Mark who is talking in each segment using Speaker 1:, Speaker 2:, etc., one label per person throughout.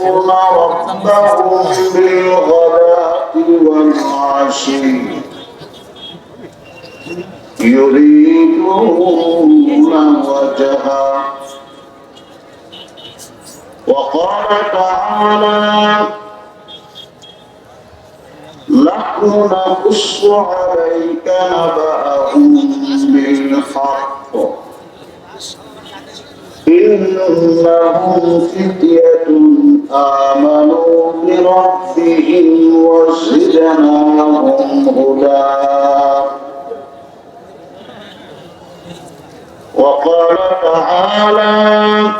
Speaker 1: يدعون ربهم بالغداة والعشي. يريدون وجهه. وقال تعالى نحن نقص عليك نبأهم بالحق. إنهم فتية آمنوا بربهم وزدناهم هدى. وقال تعالى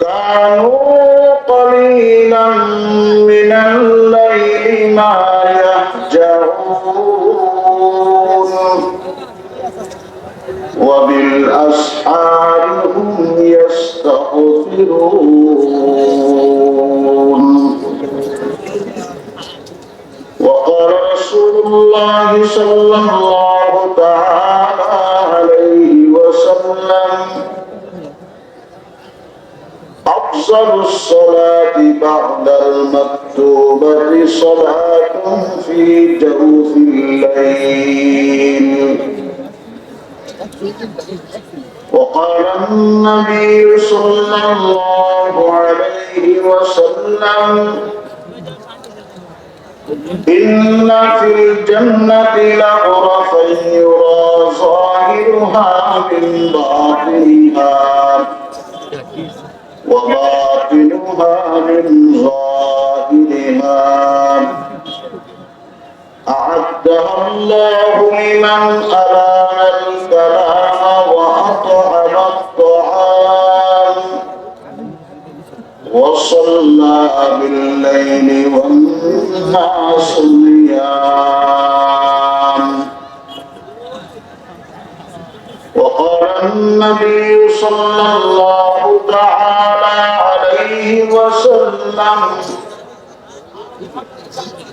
Speaker 1: كانوا قليلا من الليل ما يهجعون الله صلى الله تعالى عليه وسلم. أفضل الصلاة بعد المكتوبة صلاة في جوف الليل. وقال النبي صلى الله عليه وسلم إن في الجنة لغرفا يرى ظاهرها من باطنها وباطنها من ظاهرها أعدها الله لمن ألان الكلام وأطعم وصلى بالليل والناس نيام وقال النبي صلى الله تعالى عليه وسلم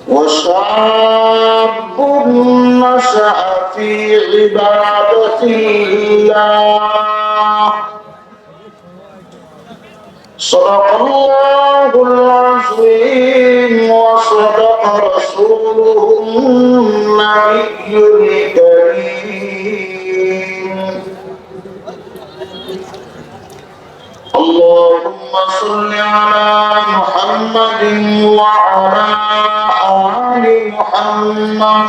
Speaker 1: وشاب نشأ في عبادة الله. صدق الله العظيم وصدق رسوله النبي الكريم اللهم صل على محمد وعلى آل محمد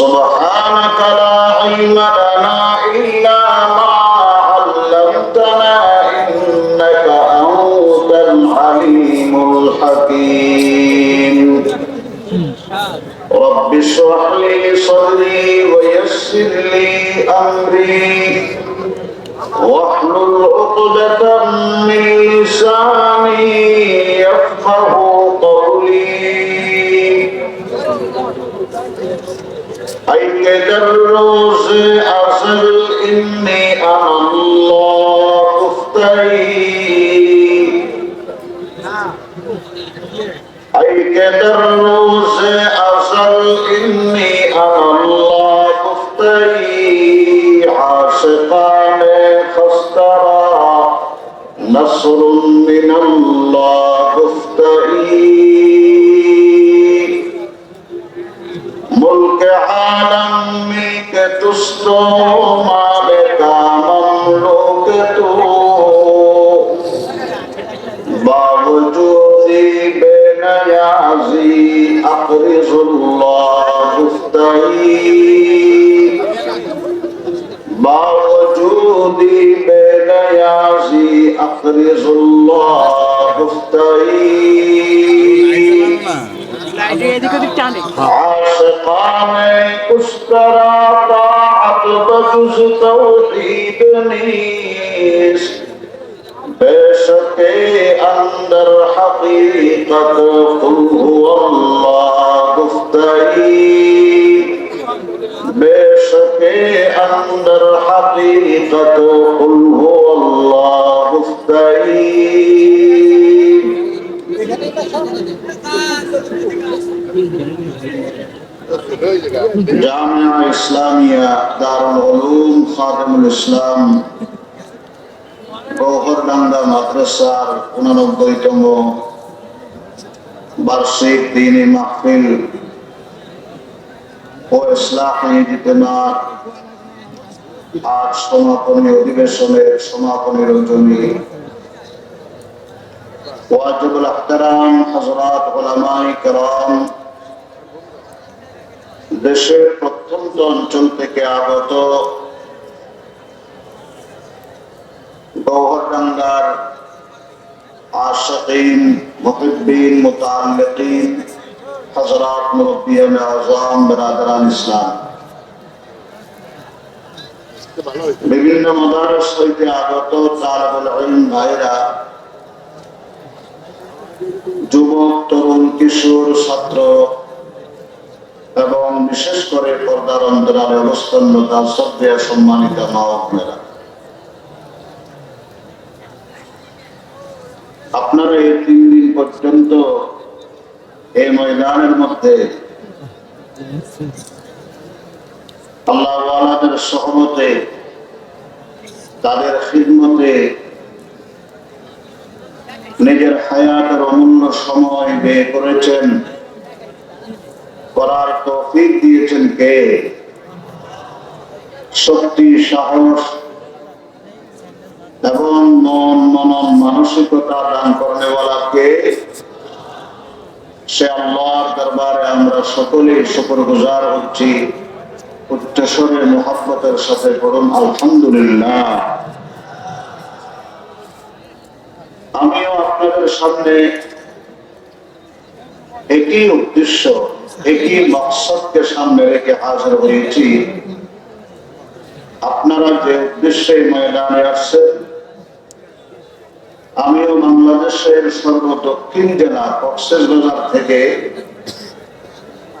Speaker 1: سبحانك لا علم لنا أي كدروس أصل إني أنا الله أفتري عاشقان خسترا نصر من الله أفتري ملک عالم مل کے أخرج الله افتعي عاشقان اشترى طاعة بجز توحید نیست بیشک اندر حقیقت قل هو الله افتعی بیشک اندر حقیقت قل هو الله گفتئی জামিয়া ইসলামিয়া দারুল উলুম খাদিমুল ইসলাম গৌহরডাঙ্গা মাদ্রাসার উনানব্বইতম বার্ষিক দিনী মাহফিল ও ইসলামী জিতেমা আর সমাপনী অধিবেশনের সমাপনী রজনী ওয়াজিবুল আহতারাম হজরত ওলামাই কেরাম, দেশের প্রত্যন্ত অঞ্চল থেকে আগত গৌহরডাঙ্গার আশিন মুহিবিন মুতাল্লিকিন হজরত মুরব্বিয়ান আজম, বিরাদরান ইসলাম। বিভিন্ন মাদ্রাস হইতে আগত ভাইরা, যুবক, তরুণ, কিশোর, ছাত্র এবং বিশেষ করে পর্দার অন্তরালে অবস্থানরত শ্রদ্ধেয় সম্মানিত মা ও বোনেরা। আপনারা এই তিন দিন পর্যন্ত এই ময়দানের মধ্যে আল্লাহওয়ালাদের সহমতে, তাদের খিদমতে, নিজের হায়াতের অমূল্য সময় ব্যয় করেছেন। করার তৌফিক দিয়েছেন কে? শক্তি সাহস এবং মন মনন মানসিকতা দান করেনেওয়ালা কে? সে আল্লাহর দরবারে আমরা সকলে শুকর গুজার হচ্ছি। মোহাব্বতের সাথে আলহামদুলিল্লাহ। আমিও আপনাদের সামনে একই উদ্দেশ্য, একই মকসদকে সামনে রেখে হাজির হয়েছি। আপনারা যে উদ্দেশ্যে ময়দানে আসছেন, আমিও বাংলাদেশের সর্বদক্ষিণ জেলা কক্সেস বাজার থেকে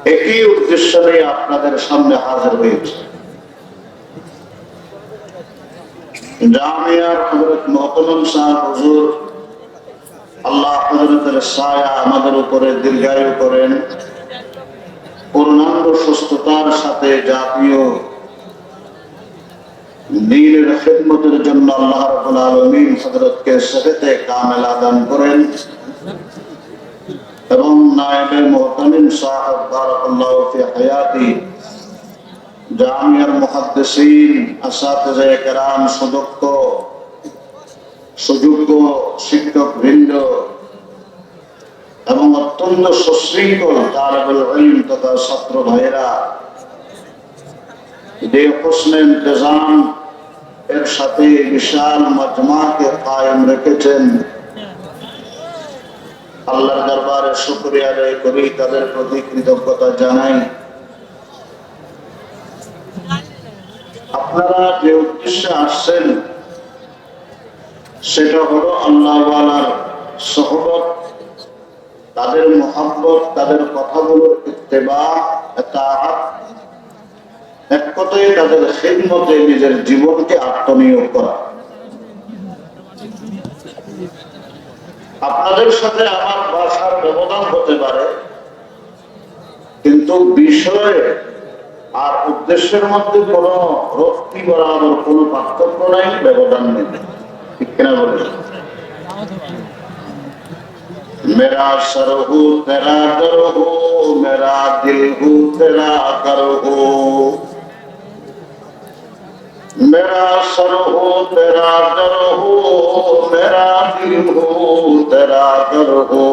Speaker 1: একই উদ্দেশ্য নিয়ে আপনাদের সামনে হাজির হয়েছে। জামিয়ার হজরত মহতমম সাহেব হুজুর, আল্লাহ হজরতের ছায়া আমাদের উপরে দীর্ঘায়ু করেন। পূর্ণাঙ্গ সুস্থতার সাথে জাতীয় দিনের খেদমতের জন্য আল্লাহ রাব্বুল আলামিন হযরতকে সেহেতে কামেল দান করেন। এবং নায়েবে মুহতামিম সাহেব বারাকাল্লাহু ফি হায়াতি জামিয়ার মুহাদ্দিসিন আসাতিজে কেরাম সুদক্ষ সুযোগ্য শিক্ষক বৃন্দ এবং অত্যন্ত সুশৃঙ্খল তালেবুল ইলম তথা ছাত্র ভাইয়েরা যে হোসনে ইন্তজাম এর সাথে বিশাল মজমাকে কায়েম রেখেছেন আল্লাহর দরবারে শুক্রিয়া আদায় করি, তাদের প্রতি কৃতজ্ঞতা জানাই। আপনারা যে উদ্দেশ্যে আসছেন, সেটা হলো আল্লাহওয়ালার সহবত, তাদের মোহাব্বত, তাদের কথাগুলোর ইত্তেবা এক কথায় তাদের খেদমতে নিজের জীবনকে আত্মনিয়োগ করা। আপনাদের সাথে আমার ভাষার ব্যবধান হতে পারে, কিন্তু বিষয়ে আর উদ্দেশ্যের মধ্যে কোন রক্তি বরাবর কোন পার্থক্য নাই, ব্যবধান নেই। ঠিক কিনা বলে মেরা সর হু তেরা কর হো মেরা দিল হু তেরা কর হো मेरा सर हो तेरा दर हो मेरा दिल हो तेरा कर हो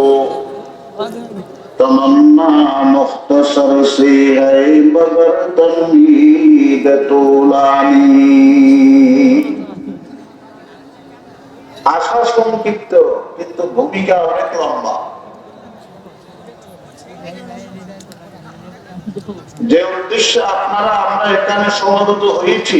Speaker 1: तमन्ना मुख्तसर सी है मगर तमीद तोलानी আশা সংক্ষিপ্ত কিন্তু ভূমিকা অনেক লম্বা যে উদ্দেশ্যে আপনারা আমরা এখানে সমবেত হয়েছি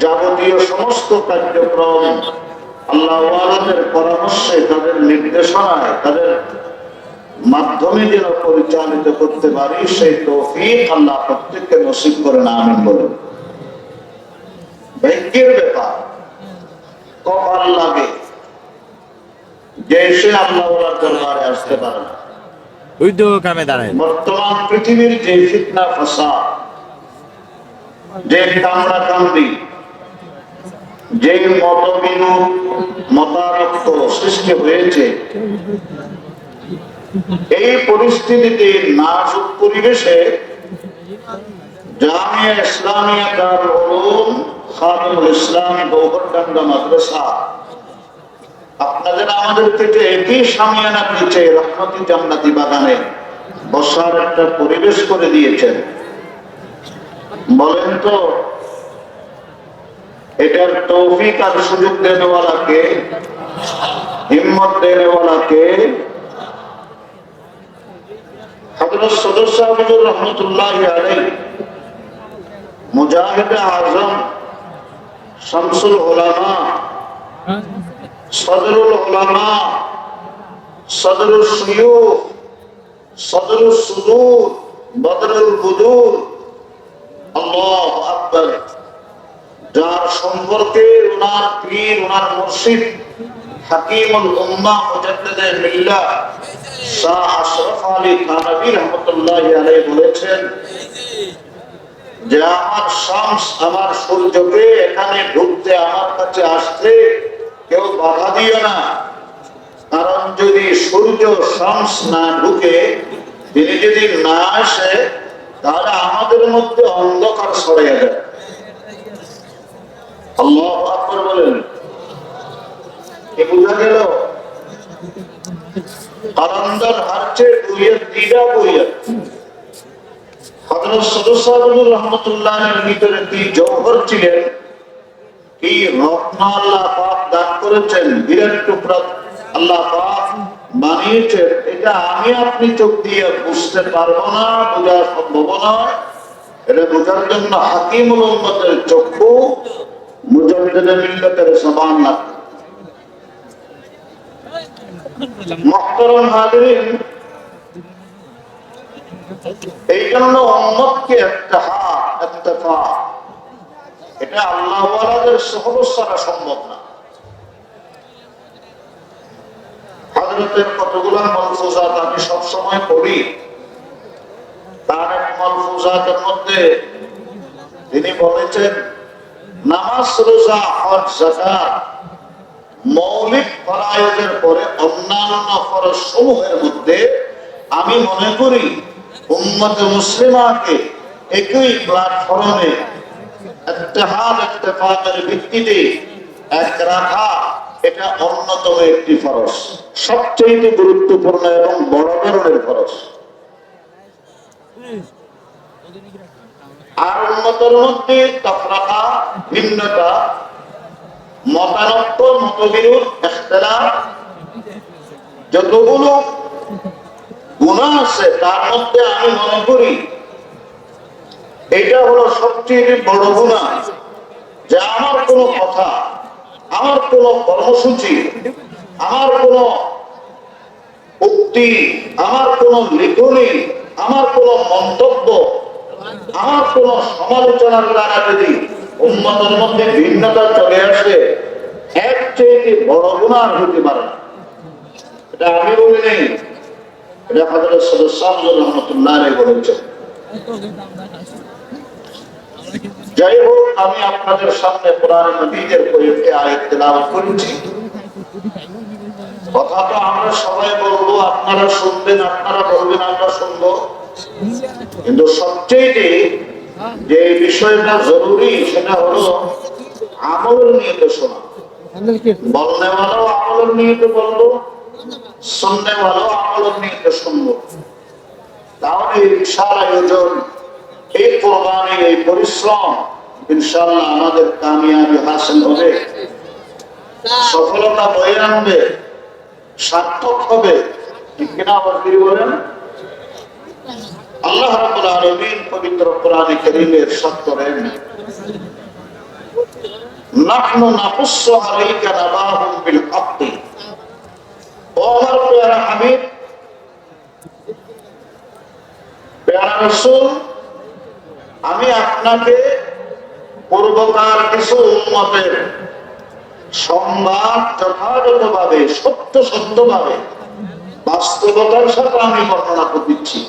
Speaker 1: যাবতীয় সমস্ত কার্যক্রম আল্লাহ পরামর্শে তাদের নির্দেশনায় তাদের মাধ্যমে যেন পরিচালিত করতে পারি সেই তৌফিক আল্লাহ প্রত্যেককে নসিব করে না আমি বলুন। ভাগ্যের ব্যাপার কপাল লাগে যে সে আল্লাহ দরবারে আসতে পারে না। বর্তমান পৃথিবীর যে ফিতনা ফাসাদ যে কামড়া কামড়ি, যে মতবিনু মতারক্ত সৃষ্টি হয়েছে, এই পরিস্থিতিতে নাজুক পরিবেশে জামিয়া ইসলামিয়া খাদিমুল ইসলাম গৌহরডাঙ্গা মাদ্রাসা, আপনাদের আমাদের থেকে একই সামিয়ানা দিচ্ছে রহমতি জান্নাতি বাগানে বসার একটা পরিবেশ করে দিয়েছেন। বলেন তো, এটার তৌফিক আর সুযোগ দেনেওয়ালাকে হিম্মত দেনেওয়ালাকে হযরত সদস্য আবুদুর রহমতুল্লাহ আলাই মুজাহিদ আজম, শামসুল উলামা, সদরুল উলামা সদরুল সুদূর, বদরুল বুদুর যার সম্পর্কে ওনার পীর ওনার আমার সূর্যকে এখানে ঢুকতে, আমার কাছে আসতে কেউ বাধা দিও না। কারণ যদি সূর্য শামস না ঢুকে, তিনি যদি না আসে তাহলে আমাদের মধ্যে অন্ধকার ছড়িয়ে যায় আল্লাহ আকবর বলেন বোঝা গেল হারছে বইয়ের দিদা বইয়ের আব্দুল রহমতুল্লাহের ভিতরে ছিলেন রত্ন আল্লাহ পাক দান করেছেন, বিরাট টুকরা আল্লাহ পাক এটা আমি আপনি চোখ দিয়ে বুঝতে পারব না বোঝা সম্ভব এটা বোঝার জন্য উম্মতের চক্ষু মুজাহিদের সমান না এই জন্য উম্মতকে একটা একটা এটা আল্লাহ সহবত সম্ভব না। হজরতের কতগুলো মলফুজাত আমি সবসময় পড়ি। তার এক মলফুজাতের মধ্যে তিনি বলেছেন, নামাজ রোজা, হজ জাকাত মৌলিক ফরায়েজের পরে অন্যান্য ফরজ সমূহের মধ্যে আমি মনে করি, উম্মতে মুসলিমাকে একই প্ল্যাটফর্মে ইত্তেহাদ একটা ভিত্তিতে এক রাখা এটা অন্যতম একটি ফরজ, সবচেয়ে গুরুত্বপূর্ণ এবং বড় ধরনের ফরজ। আর উন্নতর মধ্যে তফরাকা, ভিন্নতা, মতানক্য, মতবিরোধ যতগুলো গুণা আছে, তার মধ্যে আমি মনে করি এটা হলো সবচেয়ে বড় গুণা যে আমার কোনো কথা আমার কোনো কর্মসূচি, আমার কোনো উক্তি, আমার কোনো লিখনি, আমার কোনো মন্তব্য, আমার কোন সমালোচনার দ্বারা যদি উন্মতের মধ্যে ভিন্নতা চলে আসে এক চেয়ে বড় গুণার হতে পারে। এটা আমি বলি নেই, এটা হজরত সদস্য রহমতুল্লাহ বলেছেন যাই হোক, আমি আপনাদের সামনে কোরআন নবীদের কয়েকটি আয়াত তেলাওয়াত করেছি। কথা তো আমরা সবাই বলব, আপনারা শুনবেন, আপনারা বলবেন, আমরা শুনব। কিন্তু সবচেয়ে যে বিষয়টা জরুরি, সেটা হলো আমলের নিয়ে শোনা। বলনে ভালো আমলের নিয়ে বলব শুননে ভালো আমলের নিয়ে শুনব। তাহলে আয়োজন এই কোরবানি এই পরিশ্রম ইনশাল্লাহ আমাদের কামিয়াবি হাসিল হবে, সফলতা বয়ে আনবে, সার্থক হবে। কিনা আল্লাহ পবিত্র কোরআনে কারীমে ইরশাদ করেন, নাহনু নাকুসসু আলাইকা নাবাহুম বিল হাক্কি ও আমার প্যারা হাবিব প্যারা রাসূল আমি আপনাকে পূর্বকার কিছু উম্মতের সংবাদ যথাযথভাবে, সত্য সত্যভাবে, বাস্তবতার সাথে আমি বর্ণনা করে দিচ্ছি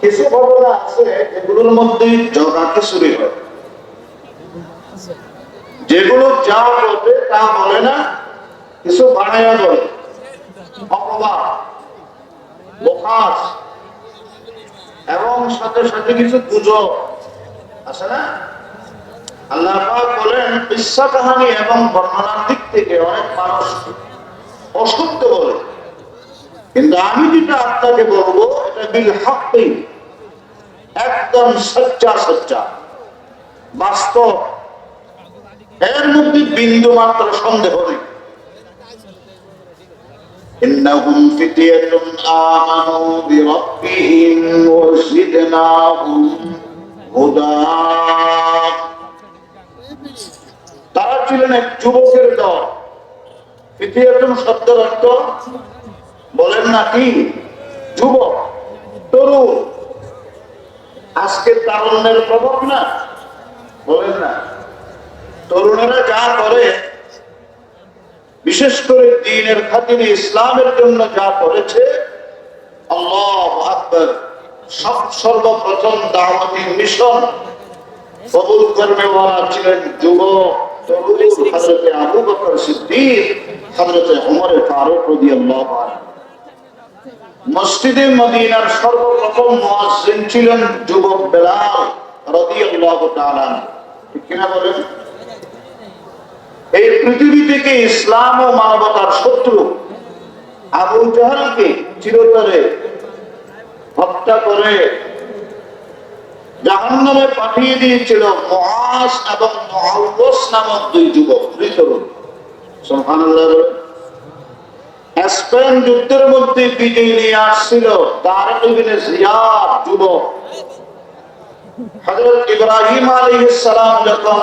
Speaker 1: কিছু ঘটনা আছে যেগুলোর মধ্যে জগা খিচুড়ি হয়। যেগুলো যা বলবে তা বলে না, কিছু বানাইয়া বলে। অপবাদ এবং সাথে সাথে কিছু গুজব আছে না? আল্লাহ বলেন কিসসা কাহানি এবং বর্ণনার দিক থেকে অনেক মানুষ অসত্য বলে। কিন্তু আমি যেটা আপনাকে বলব, এটা বিল একদম সচ্চা সচ্চা। বাস্তব। এর মধ্যে বিন্দু মাত্র সন্দেহ নেই। إنهم فتية آمنوا بربهم وزدناهم هدى তারা ছিলেন এক যুবকের দল ফিতিয়াতুন শব্দের অর্থ বলেন না কি যুবক তরুণ আজকে তারুণ্যের প্রভাব না বলেন না তরুণেরা যা করে বিশেষ করে দিনের খাতিরে ইসলামের জন্য যা করেছে সব সর্বপ্রথম দাওয়াতি মিশন কবুল করবে ওরা ছিলেন যুবক মসজিদে মদিনার সর্বপ্রথম মুয়াজ্জিন ছিলেন যুবক বেলাল রাদিয়াল্লাহু কিনা বলেন? এই পৃথিবী থেকে ইসলাম ও মানবতার শত্রু আবু জাহালকে চিরতরে হত্যা করে জাহান্নামে পাঠিয়ে দিয়েছিল মহাস এবং মহাউস নামক দুই যুবক। দুই তরুণ। স্পেন যুদ্ধের মধ্যে বিজয় নিয়ে আসছিল তার যুবক। হযরত ইব্রাহিম আলাইহিস সালাম যখন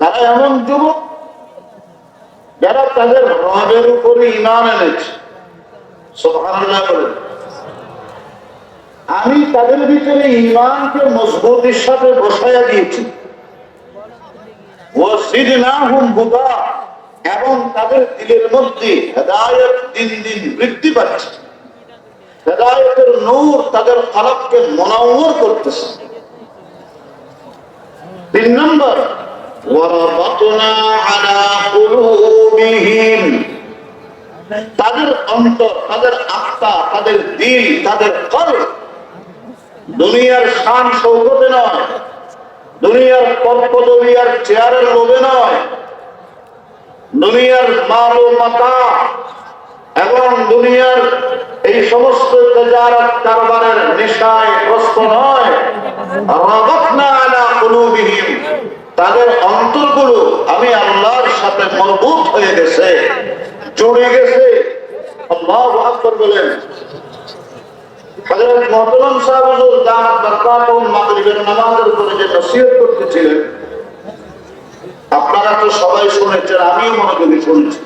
Speaker 1: তারা এমন যুবক যারা তাদের রবের উপরে ইমান এনেছে। আমি তাদের ভিতরে ইমানকে মজবুতির সাথে বসাইয়া দিয়েছি। এবং তাদের দিলের মধ্যে হেদায়ত দিন দিন বৃদ্ধি পাচ্ছে। হেদায়তের নূর তাদের ফলককে মনাউর করতেছে। তিন নম্বর তাদের অন্তর, তাদের আত্মা, তাদের দিল, তাদের কল দুনিয়ার শান সৌগতে নয়, দুনিয়ার পদপদবী আর চেয়ারের লোভে নয়, দুনিয়ার মাল ও মাতা এবং দুনিয়ার এই সমস্ত তেজারত কারবারের নেশায় গ্রস্ত নয়। রাবাতনা আলা কুলুবিহিম। তাদের অন্তরগুলো আমি আল্লাহর সাথে মজবুত হয়ে গেছে, জুড়ে গেছে। আল্লাহু বলেন। আপনারা তো সবাই শুনেছেন শুনেছি।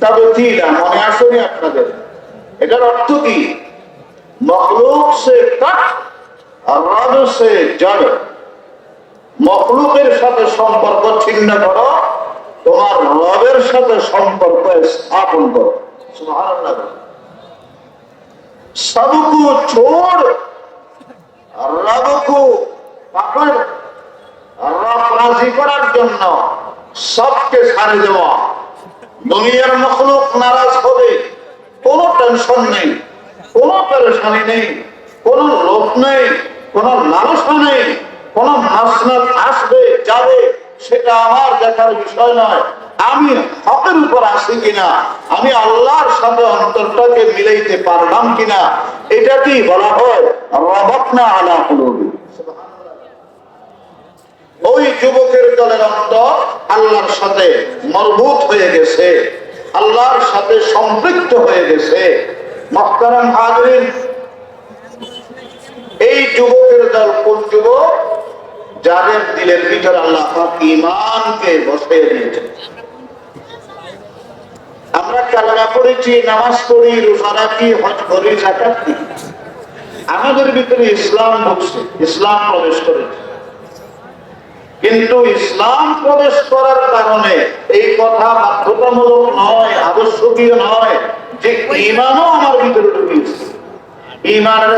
Speaker 1: তাবতিলা মনে আসেনি আপনাদের। এটার অর্থ কি? সে আর সাথে সম্পর্ক ছিন্ন করো, তোমার রবের সাথে সম্পর্ক স্থাপন করো। সবকু ছোড় রবকু রব রাজি করার জন্য সবকে ছাড়ে দেওয়া। দুনিয়ার মখলুক নারাজ হবে। কোনো টেনশন নেই, কোনো পেরেশানি নেই, কোনো লোভ নেই, কোনো লালসা নেই, কোনো মাসনাদ আসবে, যাবে, সেটা আমার দেখার বিষয় নয়। আমি হকের উপর আছি কিনা? আমি আল্লাহর সাথে অন্তরটাকে মিলাইতে পারলাম কিনা? এটা কি বলা হয়? রবাতনা আলা ওই যুবকের দলের অন্তর আল্লাহর সাথে মরবুত হয়ে গেছে, আল্লাহর সাথে সম্পৃক্ত হয়ে গেছে। এই যুবকের দল কোন যুবক? যাদের দিলের ভিতর আল্লাহ ইমানকে বসিয়ে দিয়েছেন আমরা কালনা পড়েছি, নামাজ পড়ি, রোজা রাখি, হজ করি। আমাদের ভিতরে ইসলাম ঢুকছে, ইসলাম প্রবেশ করেছে। কিন্তু ইসলাম প্রবেশ করার কারণে এই কথা বাধ্যতামূলক নয়, আবশ্যকীয় নয়। যে ইমানও আমার ভিতরে ঢুকিয়েছে ইমানের